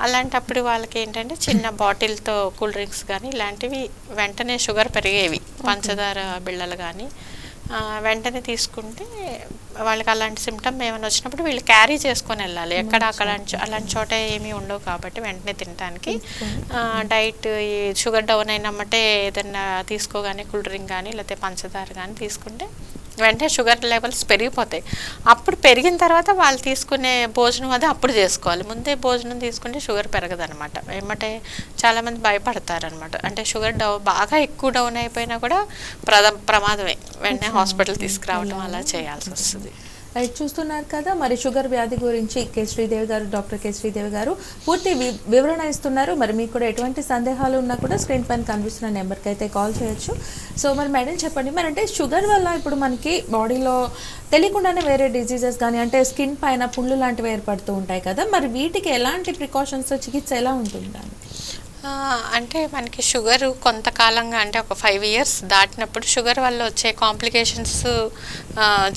అలాంటప్పుడు వాళ్ళకి ఏంటంటే చిన్న బాటిల్తో కూల్ డ్రింక్స్ కానీ ఇలాంటివి వెంటనే షుగర్ పెరిగేవి పంచదార బిళ్ళలు కానీ వెంటనే తీసుకుంటే వాళ్ళకి అలాంటి సిమ్టమ్ ఏమైనా వచ్చినప్పుడు వీళ్ళు క్యారీ చేసుకొని వెళ్ళాలి. ఎక్కడ అక్కడ అలాంటి చోట ఏమీ ఉండవు కాబట్టి వెంటనే తినడానికి డైట్ ఈ షుగర్ డౌన్ అయినమ్మటే ఏదైనా తీసుకోగానే కూల్ డ్రింక్ కానీ లేకపోతే పంచదార కానీ తీసుకుంటే వెంటనే షుగర్ లెవెల్స్ పెరిగిపోతాయి. అప్పుడు పెరిగిన తర్వాత వాళ్ళు తీసుకునే భోజనం అది అప్పుడు చేసుకోవాలి. ముందే భోజనం తీసుకుంటే షుగర్ పెరగదు అనమాట ఏమంటే చాలామంది భయపడతారు అనమాట అంటే షుగర్ డౌ బాగా ఎక్కువ డౌన్ అయిపోయినా కూడా ప్రద ప్రమాదమే. వెంటనే హాస్పిటల్ తీసుకురావడం అలా చేయాల్సి వస్తుంది. రైట్ చూస్తున్నారు కదా మరి షుగర్ వ్యాధి గురించి కె శ్రీదేవి గారు డాక్టర్ కె శ్రీదేవి గారు పూర్తి వి- వివరణ ఇస్తున్నారు. మరి మీకు కూడా ఎటువంటి సందేహాలు ఉన్నా కూడా స్క్రీన్ పైన కనిపిస్తున్న నెంబర్కి అయితే కాల్ చేయొచ్చు. సో మరి మేడం చెప్పండి. మరి అంటే షుగర్ వల్ల ఇప్పుడు మనకి బాడీలో తెలియకుండానే వేరే డిజీజెస్ కానీ అంటే స్కిన్ పైన పుళ్ళు లాంటివి ఏర్పడుతూ ఉంటాయి కదా మరి వీటికి ఎలాంటి ప్రికాషన్స్ చికిత్స ఎలా ఉంటుంది దానికి? అంటే మనకి షుగర్ కొంతకాలంగా అంటే ఒక ఫైవ్ ఇయర్స్ దాటినప్పుడు షుగర్ వల్ల వచ్చే కాంప్లికేషన్స్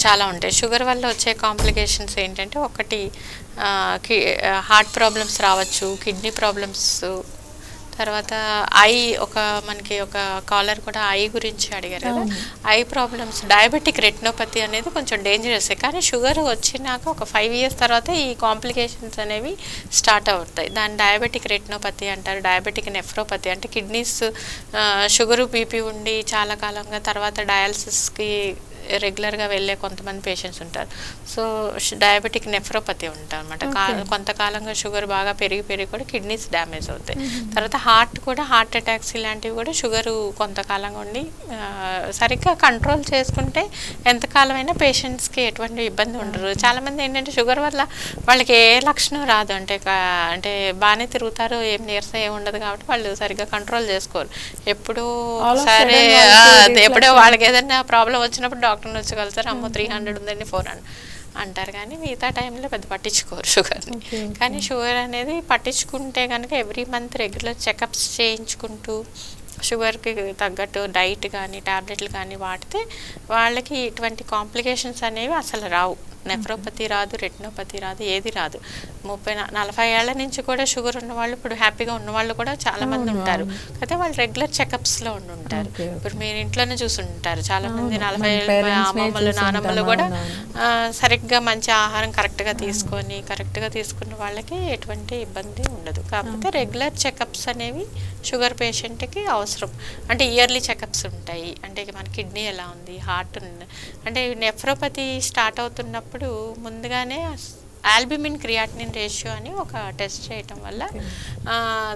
చాలా ఉంటాయి. షుగర్ వల్ల వచ్చే కాంప్లికేషన్స్ ఏంటంటే ఒకటి హార్ట్ ప్రాబ్లమ్స్ రావచ్చు కిడ్నీ ప్రాబ్లమ్స్ తర్వాత ఐ ఒక మనకి ఒక కాలర్ కూడా ఐ గురించి అడిగారు కదా. ఐ ప్రాబ్లమ్స్ డయాబెటిక్ రెటినోపతి అనేది కొంచెం డేంజరస్ కానీ షుగర్ వచ్చినాక ఒక ఫైవ్ ఇయర్స్ తర్వాత ఈ కాంప్లికేషన్స్ అనేవి స్టార్ట్ అవుతాయి. దాన్ని డయాబెటిక్ రెటినోపతి అంటారు డయాబెటిక్ నెఫ్రోపతి అంటే కిడ్నీస్ షుగరు బీపీ ఉండి చాలా కాలంగా తర్వాత డయాలసిస్కి రెగ్యులర్గా వెళ్ళే కొంతమంది పేషెంట్స్ ఉంటారు. సో డయాబెటిక్ నెఫ్రోపతి ఉంటారు అనమాట కొంతకాలంగా షుగర్ బాగా పెరిగి పెరిగి కూడా కిడ్నీస్ డ్యామేజ్ అవుతాయి. తర్వాత హార్ట్ కూడా హార్ట్ అటాక్స్ ఇలాంటివి కూడా షుగర్ కొంతకాలంగా ఉండి సరిగ్గా కంట్రోల్ చేసుకుంటే ఎంతకాలమైనా పేషెంట్స్కి ఎటువంటి ఇబ్బంది ఉండదు. చాలామంది ఏంటంటే షుగర్ వల్ల వాళ్ళకి ఏ లక్షణం రాదు. అంటే అంటే బాగానే తిరుగుతారు ఏం నీరసం ఏమి ఉండదు కాబట్టి వాళ్ళు సరిగ్గా కంట్రోల్ చేసుకోరు. ఎప్పుడూ సరే ఎప్పుడో. వాళ్ళకి ఏదైనా ప్రాబ్లం వచ్చినప్పుడు డాక్టర్ని వచ్చి కలుస్తారు అమ్మో త్రీ హండ్రెడ్ ఉందండి ఫోర్ హండ్రెడ్ అంటారు కానీ మిగతా టైంలో పెద్ద పట్టించుకోరు షుగర్ని. కానీ షుగర్ అనేది పట్టించుకుంటే కనుక ఎవ్రీ మంత్ రెగ్యులర్ చెకప్స్ చేయించుకుంటూ షుగర్కి తగ్గట్టు డైట్ కానీ టాబ్లెట్లు కానీ వాడితే వాళ్ళకి ఇటువంటి కాంప్లికేషన్స్ అనేవి అసలు రావు. నెఫ్రోపతి రాదు రెటినోపతి రాదు ఏది రాదు. ముప్పై నలభై ఏళ్ళ నుంచి కూడా షుగర్ ఉన్న వాళ్ళు ఇప్పుడు హ్యాపీగా ఉన్న వాళ్ళు కూడా చాలా మంది ఉంటారు. అయితే వాళ్ళు రెగ్యులర్ చెకప్స్లో ఉండి ఉంటారు. ఇప్పుడు మీరు ఇంట్లోనే చూసుంటారు. చాలా మంది నలభై ఏళ్ళ అమ్మమ్మలు నానమ్మలు కూడా సరిగ్గా మంచి ఆహారం కరెక్ట్గా తీసుకొని కరెక్ట్గా తీసుకున్న వాళ్ళకి ఎటువంటి ఇబ్బంది ఉండదు. కాకపోతే రెగ్యులర్ చెకప్స్ అనేవి షుగర్ పేషెంట్కి అవసరం. అంటే ఇయర్లీ చెకప్స్ ఉంటాయి. అంటే మన కిడ్నీ ఎలా ఉంది హార్ట్ ఉంది. అంటే నెఫ్రోపతి స్టార్ట్ అవుతున్నప్పుడు ముందుగానే ఆల్బిమిన్ క్రియాటినిన్ రేషియో అని ఒక టెస్ట్ చేయటం వల్ల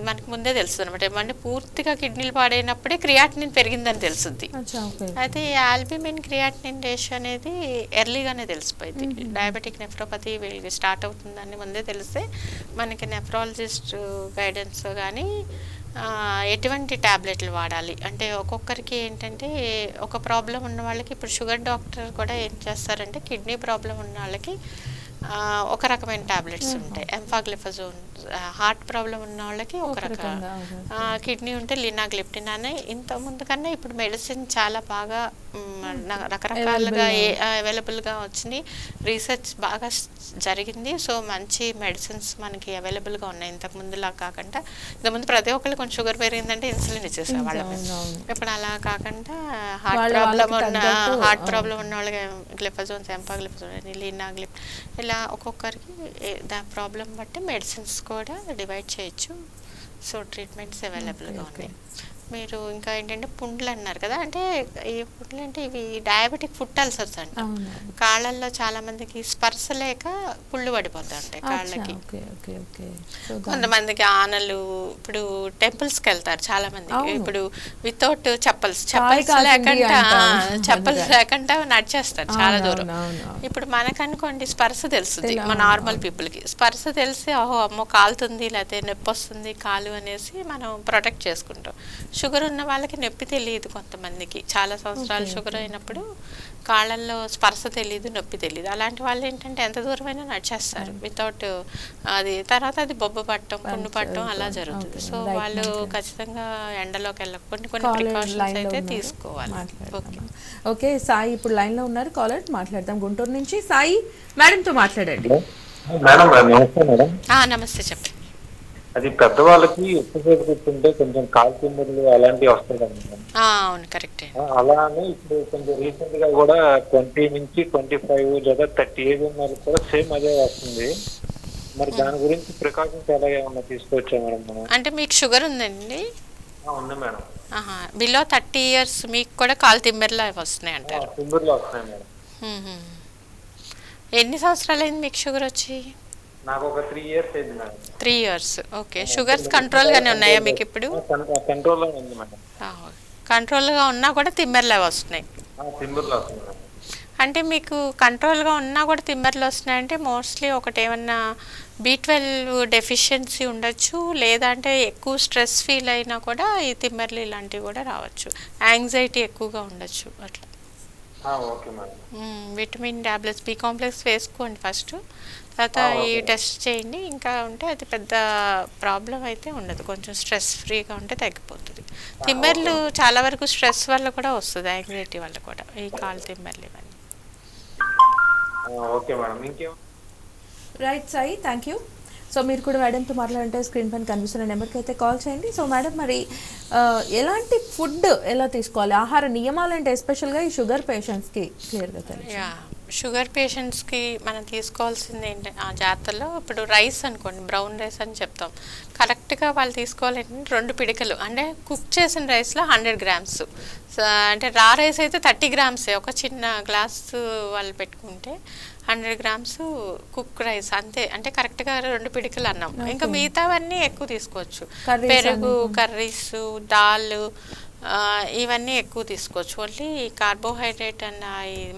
మనకి ముందే తెలుస్తుంది అనమాట అంటే పూర్తిగా కిడ్నీలు పాడైనప్పుడే క్రియాటినిన్ పెరిగిందని తెలుస్తుంది అయితే ఈ ఆల్బిమిన్ క్రియాటినిన్ రేషియో అనేది ఎర్లీగానే తెలిసిపోయింది. డయాబెటిక్ నెఫ్రోపతి వీళ్ళకి స్టార్ట్ అవుతుందని ముందే తెలిస్తే మనకి నెఫ్రాలజిస్ట్ గైడెన్స్ కానీ ఎటువంటి ట్యాబ్లెట్లు వాడాలి? అంటే ఒక్కొక్కరికి ఏంటంటే ఒక ప్రాబ్లం ఉన్న వాళ్ళకి ఇప్పుడు షుగర్ డాక్టర్ కూడా ఏం చేస్తారంటే కిడ్నీ ప్రాబ్లం ఉన్న వాళ్ళకి ఒక రకమైన టాబ్లెట్స్ ఉంటాయి. ఎంఫాగ్లిఫజోన్ హార్ట్ ప్రాబ్లం ఉన్న వాళ్ళకి ఒక రకం కిడ్నీ ఉంటే లినాగ్లిప్టిన్ అని ఇంత ముందు కన్నా ఇప్పుడు మెడిసిన్ చాలా బాగా న- రకరకాలుగా అవైలబుల్గా వచ్చినాయి. రీసెర్చ్ బాగా జరిగింది. సో మంచి మెడిసిన్స్ మనకి అవైలబుల్గా ఉన్నాయి. ఇంతకు ముందులా కాకుండా ఇంతకుముందు ప్రతి ఒక్కళ్ళు కొంచెం షుగర్ పెరిగిందంటే ఇన్సులిన్ అవును, అవును. ఇప్పుడు అలా కాకుండా హార్ట్ ప్రాబ్లం వాళ్ళకి ఉన్న హార్ట్. ప్రాబ్లం ఉన్న వాళ్ళకి గ్లిఫజోన్స్ ఎంపాగ్లిఫజోన్ అని లినాగ్లిప్ ఇలా ఒక్కొక్కరికి దా ప్రాబ్లం బట్టి మెడిసిన్స్ కూడా డివైడ్ చేయొచ్చు సో ట్రీట్మెంట్స్ అవైలబుల్గా. ఉన్నాయి మీరు ఇంకా ఏంటంటే పుండ్లు అన్నారు కదా అంటే ఈ పుండ్లు అంటే ఇవి డయాబెటిక్ ఫుట్ అల్సర్స్ అంట కాళ్ళల్లో చాలా మందికి స్పర్శ లేక పుళ్ళు పడిపోతూ ఉంటాయి కాళ్ళకి కొంతమందికి ఆనలు ఇప్పుడు టెంపుల్స్కి వెళ్తారు చాలా మంది. ఇప్పుడు వితౌట్ చెప్పల్స్ చెప్పల్స్ లేకుండా. చెప్పల్స్. లేకుండా నడిచేస్తారు చాలా దూరం. ఇప్పుడు మనకనుకోండి స్పర్శ తెలుస్తుంది తెల- మన నార్మల్ అవును. పీపుల్కి స్పర్శ తెలిసి ఓహో అమ్మో కాలుతుంది లేకపోతే నొప్పి వస్తుంది కాలు అనేసి మనం ప్రొటెక్ట్ చేసుకుంటాం షుగర్ ఉన్న వాళ్ళకి నొప్పి తెలియదు కొంతమందికి. చాలా సంవత్సరాలు షుగర్ అయినప్పుడు కాళ్ళల్లో స్పర్శ తెలియదు నొప్పి తెలియదు. అలాంటి వాళ్ళు ఏంటంటే ఎంత దూరమైనా నడిచేస్తారు. వితౌట్ అది తర్వాత అది బొబ్బ పట్టడం పుండు పట్టడం అలా జరుగుతుంది. సో వాళ్ళు. ఖచ్చితంగా ఎండలోకి వెళ్ళక కొన్ని ప్రికాషన్స్ అయితే. తీసుకోవాలి. ఓకే. సాయి ఇప్పుడు లైన్లో ఉన్నారు. కాలర్ మాట్లాడదాం. గుంటూరు నుంచి సాయి మేడంతో మాట్లాడండి. మేడం నమస్తే మేడం ఆ, నమస్తే చెప్పండి. అది పెద్దవాళ్ళకి ఎక్కువసేపు కూర్చుంటే కొంచెం కాలు తిమ్మిర్లు అలాంటివి వస్తాయి కదా ఆ, అవును కరెక్టే. ఆ, అలా అని ఇప్పుడు కొంచెం రీసెంట్గా కూడా ట్వంటీ నుంచి ట్వంటీ ఫైవ్ లేదా థర్టీ ఏజ్ ఉన్న వాళ్ళకి కూడా సేమ్ అదే వస్తుంది. మరి దాని గురించి ప్రికాషన్స్ ఎలా ఏమన్నా తీసుకోవచ్చా మేడం మనం? అంటే మీకు షుగర్ ఉందండి? ఆ, ఉంది మేడం. బిలో థర్టీ ఇయర్స్ మీకు కూడా కాలు తిమ్మెరలు వస్తున్నాయి అంటారు. తిమ్మిర్లు వస్తున్నాయి మేడం. ఎన్ని సంవత్సరాలు అయింది మీకు షుగర్ వచ్చి? నాకు ఒక త్రీ ఇయర్స్ అయింది madam three years okay sugars కంట్రోల్గానే ఉన్నాయా మీకు ఇప్పుడు? కంట్రోల్లో ఉంది మేడం కంట్రోల్గా ఉన్నా కూడా తిమ్మెరలు వస్తున్నాయి. వస్తుంది మేడం అంటే మీకు కంట్రోల్గా ఉన్నా కూడా తిమ్మెరలు వస్తున్నాయంటే మోస్ట్లీ ఒకటి ఏమన్నా బీ ట్వెల్వ్ డెఫిషియన్సీ ఉండొచ్చు లేదా అంటే ఎక్కువ స్ట్రెస్ ఫీల్ అయినా కూడా ఈ తిమ్మెరలు ఇలాంటివి కూడా రావచ్చు. యాంగ్జైటీ ఎక్కువగా ఉండొచ్చు అట్లా. విటమిన్ ట్యాబ్లెట్స్ బి కాంప్లెక్స్ వేసుకోండి ఫస్ట్. తర్వాత ఈ. టెస్ట్ చేయండి. ఇంకా ఉంటే అది పెద్ద ప్రాబ్లం అయితే ఉండదు. కొంచెం స్ట్రెస్ ఫ్రీగా ఉంటే తగ్గిపోతుంది. తిమ్మెర్లు చాలా వరకు స్ట్రెస్ వల్ల కూడా వస్తుంది. యాంగ్జైటీ వల్ల కూడా. ఈ కాలు తిమ్మెర్లు ఇవన్నీ. Okay madam. Right Sai. Thank you so మీరు కూడా మేడంతో మాట్లాడంటే స్క్రీన్ పైన కనిపిస్తున్న నెంబర్కి అయితే కాల్ చేయండి. సో మేడం మరి ఎలాంటి ఫుడ్ ఎలా తీసుకోవాలి? ఆహార నియమాలు అంటే ఎస్పెషల్గా ఈ షుగర్ పేషెంట్స్కి క్లియర్గా తెలియదు షుగర్ పేషెంట్స్కి మనం తీసుకోవాల్సింది ఏంటి ఆ జాతరలో ఇప్పుడు రైస్ అనుకోండి బ్రౌన్ రైస్ అని చెప్తాం. కరెక్ట్గా వాళ్ళు తీసుకోవాలంటే రెండు పిడికలు. అంటే కుక్ చేసిన రైస్లో హండ్రెడ్ గ్రామ్స్ అంటే రా రైస్ అయితే థర్టీ గ్రామ్సే ఒక చిన్న గ్లాస్ వాళ్ళు పెట్టుకుంటే హండ్రెడ్ గ్రామ్స్ కుక్ రైస్ అంతే. అంటే కరెక్ట్గా రెండు పిడికలు అన్నాం. ఇంకా మిగతావన్నీ ఎక్కువ తీసుకోవచ్చు. పెరుగు. కర్రీస్ దాల్ ఇవన్నీ ఎక్కువ తీసుకోవచ్చు. ఓన్లీ కార్బోహైడ్రేట్ అన్న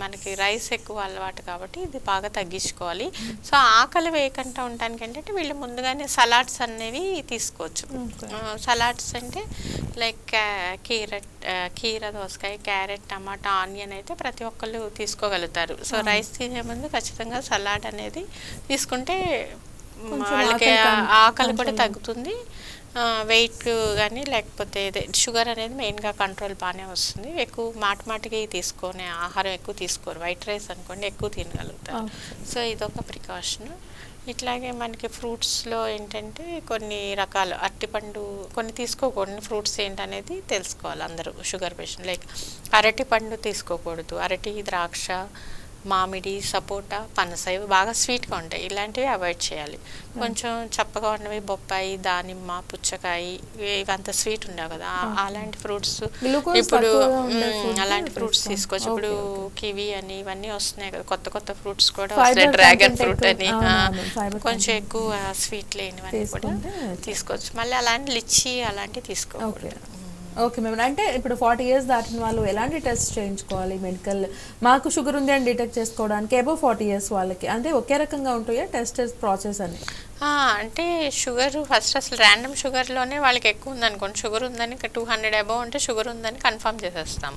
మనకి రైస్ ఎక్కువ అలవాటు కాబట్టి ఇది బాగా తగ్గించుకోవాలి. సో ఆకలి వేయకుండా ఉండడానికి ఏంటంటే వీళ్ళు ముందుగానే సలాడ్స్ అనేవి తీసుకోవచ్చు. సలాడ్స్ అంటే లైక్ కీరట్ కీర దోసకాయ క్యారెట్ టమాటా ఆనియన్ అయితే ప్రతి ఒక్కళ్ళు తీసుకోగలుగుతారు. సో రైస్ తినే ముందు ఖచ్చితంగా సలాడ్ అనేది తీసుకుంటే వాళ్ళకి ఆకలి కూడా తగ్గుతుంది. వెయిట్ కానీ లేకపోతే షుగర్ అనేది మెయిన్గా కంట్రోల్ బాగానే వస్తుంది. ఎక్కువ మాటి మాటికి తీసుకొని ఆహారం ఎక్కువ తీసుకోరు. వైట్ రైస్ అనుకోండి ఎక్కువ తినగలుగుతారు. సో ఇదొక ప్రికాషన్ ఇట్లాగే మనకి ఫ్రూట్స్లో ఏంటంటే కొన్ని రకాలు అరటిపండు కొన్ని తీసుకోకూడదు ఫ్రూట్స్ ఏంటనేది తెలుసుకోవాలి అందరూ షుగర్ పేషెంట్ లైక్ అరటి పండు తీసుకోకూడదు. అరటి ద్రాక్ష మామిడి సపోటా పనస ఇవి బాగా స్వీట్గా ఉంటాయి. ఇలాంటివి అవాయిడ్ చేయాలి. కొంచెం చప్పగా ఉన్నవి బొప్పాయి దానిమ్మ పుచ్చకాయ ఇవి ఇవంత స్వీట్ ఉండవు కదా. అలాంటి ఫ్రూట్స్ ఇప్పుడు అలాంటి ఫ్రూట్స్. తీసుకోవచ్చు. ఇప్పుడు కివి అని ఇవన్నీ వస్తున్నాయి కదా. కొత్త కొత్త ఫ్రూట్స్ కూడా వస్తాయి డ్రాగన్ ఫ్రూట్ అని. కొంచెం. ఎక్కువ స్వీట్ లేనివన్నీ కూడా తీసుకోవచ్చు. మళ్ళీ అలాంటి లిచ్చి అలాంటివి తీసుకోకూడదు. ఓకే మ్యామ్ అంటే ఇప్పుడు ఫార్టీ ఇయర్స్ దాటిన వాళ్ళు ఎలాంటి టెస్ట్ చేయించుకోవాలి? మెడికల్ మాకు షుగర్ ఉంది అని డిటెక్ట్ చేసుకోవడానికి ఎబో ఫార్టీ ఇయర్స్ వాళ్ళకి. అంటే ఒకే రకంగా ఉంటాయా టెస్ట్ ప్రాసెస్ అని? అంటే షుగర్ ఫస్ట్ అసలు ర్యాండమ్ షుగర్లోనే వాళ్ళకి ఎక్కువ ఉందనుకోండి. షుగర్ ఉందని టూ హండ్రెడ్ అబౌవ్ ఉంటే షుగర్ ఉందని కన్ఫర్మ్ చేసేస్తాం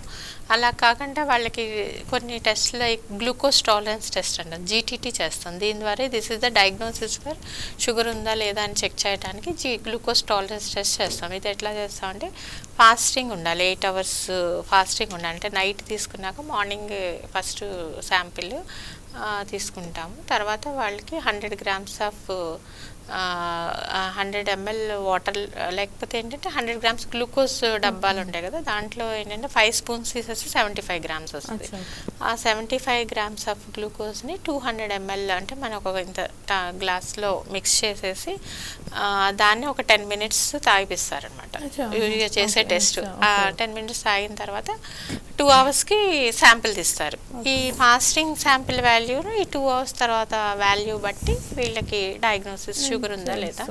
అలా కాకుండా వాళ్ళకి కొన్ని టెస్ట్లు లైక్ గ్లూకోజ్ టాలరెన్స్ టెస్ట్ అంట జీటీటీ చేస్తాం. దీని ద్వారా this is the diagnosis for sugar ఉందా లేదా అని చెక్ చేయడానికి జీ గ్లూకోజ్ టాలరెన్స్ టెస్ట్ చేస్తాం. ఇది ఎట్లా చేస్తామంటే ఫాస్టింగ్ ఉండాలి ఎయిట్ అవర్స్ ఫాస్టింగ్ ఉండాలి. అంటే నైట్ తీసుకున్నాక మార్నింగ్ ఫస్ట్ శాంపిల్ తీసుకుంటాము. తర్వాత వాళ్ళకి hundred grams of hundred ML water లేకపోతే ఏంటంటే హండ్రెడ్ గ్రామ్స్ గ్లూకోజ్ డబ్బాలు ఉంటాయి కదా దాంట్లో ఏంటంటే ఫైవ్ స్పూన్స్ తీసేసి సెవెంటీ ఫైవ్ గ్రామ్స్ వస్తుంది. ఆ సెవెంటీ ఫైవ్ గ్రామ్స్ ఆఫ్ గ్లూకోజ్ని టూ హండ్రెడ్ ఎంఎల్ అంటే మనం ఒక ఇంత గ్లాస్లో మిక్స్ చేసేసి దాన్ని ఒక టెన్ మినిట్స్ తాగిపిస్తారనమాట. చేసే టెస్ట్. టెన్ మినిట్స్ తాగిన తర్వాత టూ అవర్స్కి శాంపిల్ తీస్తారు. ఈ ఫాస్టింగ్ శాంపిల్ వాల్యూను ఈ టూ అవర్స్ తర్వాత వాల్యూ బట్టి వీళ్ళకి డయాగ్నోసిస్ షుగర్ ఉందా లేదా?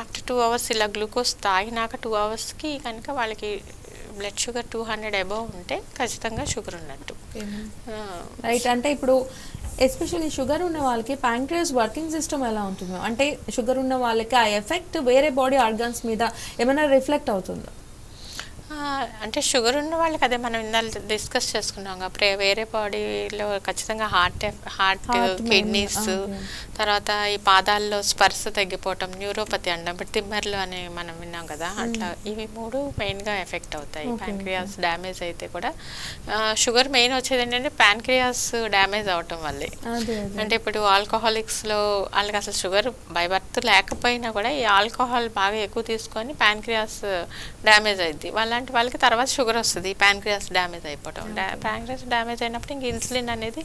ఆఫ్టర్ టూ అవర్స్ ఇలా గ్లూకోజ్ తాగినాక టూ అవర్స్కి కనుక వాళ్ళకి blood sugar two hundred above ఉంటే ఖచ్చితంగా షుగర్ ఉన్నట్టు. రైట్ అంటే ఇప్పుడు ఎస్పెషల్లీ షుగర్ ఉన్న వాళ్ళకి ప్యాంక్రియస్ వర్కింగ్ సిస్టమ్ ఎలా ఉంటుంది? అంటే షుగర్ ఉన్న వాళ్ళకి ఆ ఎఫెక్ట్ వేరే బాడీ ఆర్గన్స్ మీద ఏమైనా రిఫ్లెక్ట్ అవుతుందా? అంటే షుగర్ ఉన్న వాళ్ళకి అదే మనం ఇందాక డిస్కస్ చేసుకున్నాం ప్రే వేరే బాడీలో ఖచ్చితంగా హార్ట్ హార్ట్ కిడ్నీస్. తర్వాత ఈ పాదాల్లో స్పర్శ తగ్గిపోవటం న్యూరోపతి అంటాం ఇప్పుడు తిమ్మర్లు అని మనం విన్నాం కదా అట్లా ఇవి మూడు మెయిన్గా ఎఫెక్ట్ అవుతాయి. Okay, ప్యాంక్రియాస్ డ్యామేజ్ అయితే కూడా. షుగర్ మెయిన్ వచ్చేది ఏంటంటే ప్యాంక్రియాస్ డ్యామేజ్ అవటం వల్లే. అంటే ఇప్పుడు ఆల్కహాలిక్స్లో వాళ్ళకి అసలు షుగర్ బై బర్త్ లేకపోయినా కూడా ఈ ఆల్కహాల్ బాగా ఎక్కువ తీసుకొని ప్యాంక్రియాస్ డ్యామేజ్ అయింది వాళ్ళంటి వాళ్ళకి తర్వాత షుగర్ వస్తుంది ప్యాంక్రియాస్ డ్యామేజ్ అయిపోవటం. ప్యాంక్రియాస్ డ్యామేజ్ అయినప్పుడు ఇంక ఇన్సులిన్ అనేది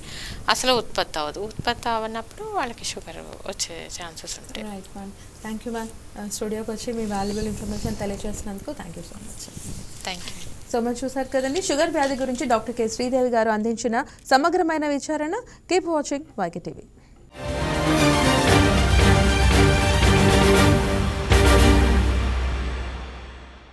అసలు ఉత్పత్తి అవ్వదు. ఉత్పత్తి అవ్వనప్పుడు వాళ్ళకి షుగర్ వచ్చే ఛాన్సెస్ ఉంటాయి. Right ma'am. Thank you ma'am స్టూడియోకి వచ్చి మీ వాల్యుబుల్ ఇన్ఫర్మేషన్ తెలియజేసినందుకు thank you so much. Thank you so మనం చూసారు కదండి షుగర్ వ్యాధి గురించి డాక్టర్ కె. శ్రీదేవి గారు అందించిన సమగ్రమైన విచారణ. Keep watching YK TV.